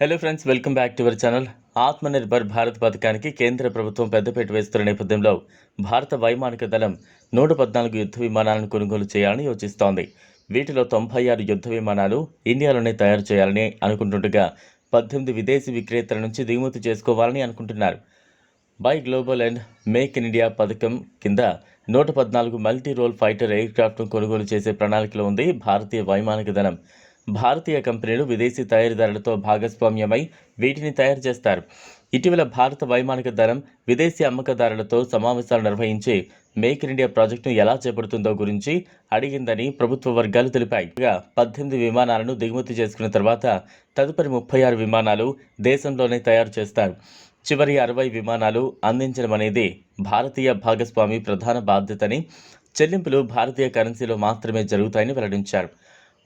Hello friends welcome back to our channel Atmanirbhar Bharat పథకానికి కేంద్ర ప్రభుత్వం పెద్దపీట వేస్తున్న నేపథ్యంలో భారత వైమానిక దళం నూట పద్నాలుగు యుద్ధ విమానాలను కొనుగోలు చేయాలని యోచిస్తోంది. వీటిలో తొంభై ఆరు యుద్ధ విమానాలు ఇండియాలోనే తయారు చేయాలని అనుకుంటుండగా పద్దెనిమిది విదేశీ విక్రేతల నుంచి దిగుమతి చేసుకోవాలని అనుకుంటున్నారు. Buy global and make in India పథకం కింద నూట పద్నాలుగు మల్టీ రోల్ ఫైటర్ ఎయిర్ క్రాఫ్ట్ను కొనుగోలు చేసే ప్రణాళికలో ఉంది భారతీయ వైమానిక దళం. భారతీయ కంపెనీలు విదేశీ తయారీదారులతో భాగస్వామ్యమై వీటిని తయారు చేస్తారు. ఇటీవల భారత వైమానిక దళం విదేశీ అమ్మకదారులతో సమావేశాలు నిర్వహించి మేక్ ఇన్ ఇండియా ప్రాజెక్టును ఎలా చేపడుతుందో గురించి అడిగిందని ప్రభుత్వ వర్గాలు తెలిపాయి. పద్దెనిమిది విమానాలను దిగుమతి చేసుకున్న తర్వాత తదుపరి ముప్పై ఆరు విమానాలు దేశంలోనే తయారు చేస్తారు. చివరి అరవై విమానాలు అందించడం అనేది భారతీయ భాగస్వామి ప్రధాన బాధ్యతని చెల్లింపులు భారతీయ కరెన్సీలో మాత్రమే జరుగుతాయని వెల్లడించారు.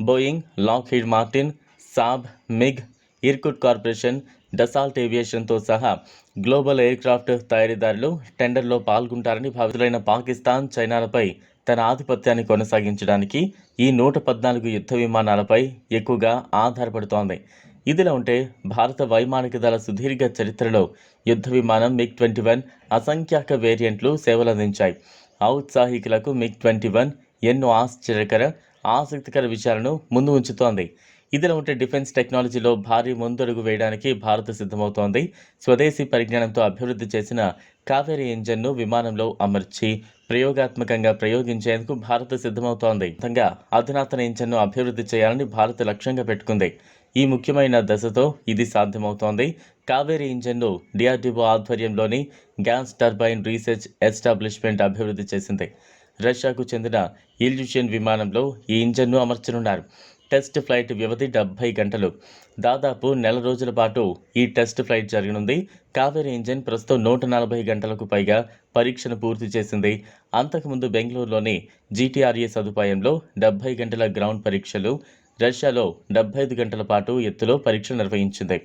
Boeing Lockheed Martin Saab MiG Irkut corporation Dassault ఏవియేషన్తో సహా గ్లోబల్ ఎయిర్క్రాఫ్ట్ తయారీదారులు టెండర్లో పాల్గొంటారని భావితులైన పాకిస్తాన్ చైనాలపై తన ఆధిపత్యాన్ని కొనసాగించడానికి ఈ నూట పద్నాలుగు యుద్ధ విమానాలపై ఎక్కువగా ఆధారపడుతోంది. ఇదిలా ఉంటే భారత వైమానిక దళ సుదీర్ఘ చరిత్రలో యుద్ధ విమానం మిగ్ ట్వంటీ వన్ అసంఖ్యాక వేరియంట్లు సేవలందించాయి. ఔత్సాహికులకు మిగ్ ట్వంటీ వన్ ఎన్నో ఆశ్చర్యకర ఆసక్తికర విషయాలను ముందు ఉంచుతోంది. ఇదిలా ఉంటే డిఫెన్స్ టెక్నాలజీలో భారీ ముందడుగు వేయడానికి భారత్ సిద్ధమవుతోంది. స్వదేశీ పరిజ్ఞానంతో అభివృద్ధి చేసిన కావేరీ ఇంజన్ను విమానంలో అమర్చి ప్రయోగాత్మకంగా ప్రయోగించేందుకు భారత్ సిద్ధమవుతోంది. మొత్తంగా అధునాతన ఇంజన్ను అభివృద్ధి చేయాలని భారత్ లక్ష్యంగా పెట్టుకుంది. ఈ ముఖ్యమైన దశతో ఇది సాధ్యమవుతోంది. కావేరీ ఇంజన్ను డిఆర్డీఓ ఆధ్వర్యంలోని గ్యాస్ టర్బైన్ రీసెర్చ్ ఎస్టాబ్లిష్మెంట్ అభివృద్ధి చేసింది. రష్యాకు చెందిన ఇల్యూషన్ విమానంలో ఈ ఇంజన్ను అమర్చనున్నారు. టెస్ట్ ఫ్లైట్ వ్యవధి డెబ్బై గంటలు. దాదాపు నెల రోజుల పాటు ఈ టెస్ట్ ఫ్లైట్ జరగనుంది. కావేరీ ఇంజన్ ప్రస్తుతం నూట నలభై గంటలకు పైగా పరీక్షను పూర్తి చేసింది. అంతకుముందు బెంగళూరులోని జీటీఆర్ఏ సదుపాయంలో డెబ్బై గంటల గ్రౌండ్ పరీక్షలు రష్యాలో డెబ్బై ఐదు గంటల పాటు ఎత్తులో పరీక్షలు నిర్వహించింది.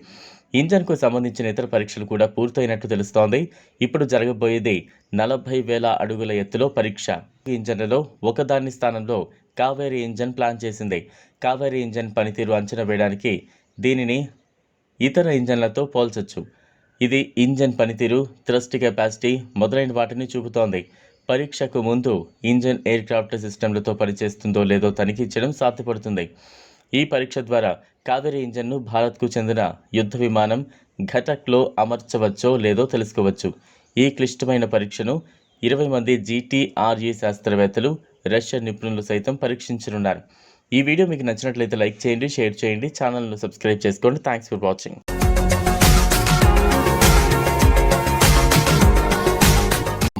ఇంజన్కు సంబంధించిన ఇతర పరీక్షలు కూడా పూర్తయినట్టు తెలుస్తోంది. ఇప్పుడు జరగబోయేది నలభై వేల అడుగుల ఎత్తులో పరీక్ష. ఇంజన్లలో ఒకదాని స్థానంలో కావేరీ ఇంజన్ ప్లాన్ చేసింది. కావేరీ ఇంజన్ పనితీరు అంచనా వేయడానికి దీనిని ఇతర ఇంజన్లతో పోల్చొచ్చు. ఇది ఇంజన్ పనితీరు థ్రస్ట్ కెపాసిటీ మొదలైన వాటిని చూపుతోంది. పరీక్షకు ముందు ఇంజన్ ఎయిర్క్రాఫ్ట్ సిస్టమ్లతో పనిచేస్తుందో లేదో తనిఖీ చేయడం సాధ్యపడుతుంది. ఈ పరీక్ష ద్వారా కావేరీ ఇంజన్ను భారత్కు చెందిన యుద్ధ విమానం ఘటక్లో అమర్చవచ్చో లేదో తెలుసుకోవచ్చు. ఈ క్లిష్టమైన పరీక్షను ఇరవై మంది జీటీఆర్ఏ శాస్త్రవేత్తలు రష్యన్ నిపుణులు సైతం పరీక్షించనున్నారు. ఈ వీడియో మీకు నచ్చినట్లయితే లైక్ చేయండి షేర్ చేయండి ఛానల్ను సబ్స్క్రైబ్ చేసుకోండి. Thanks for watching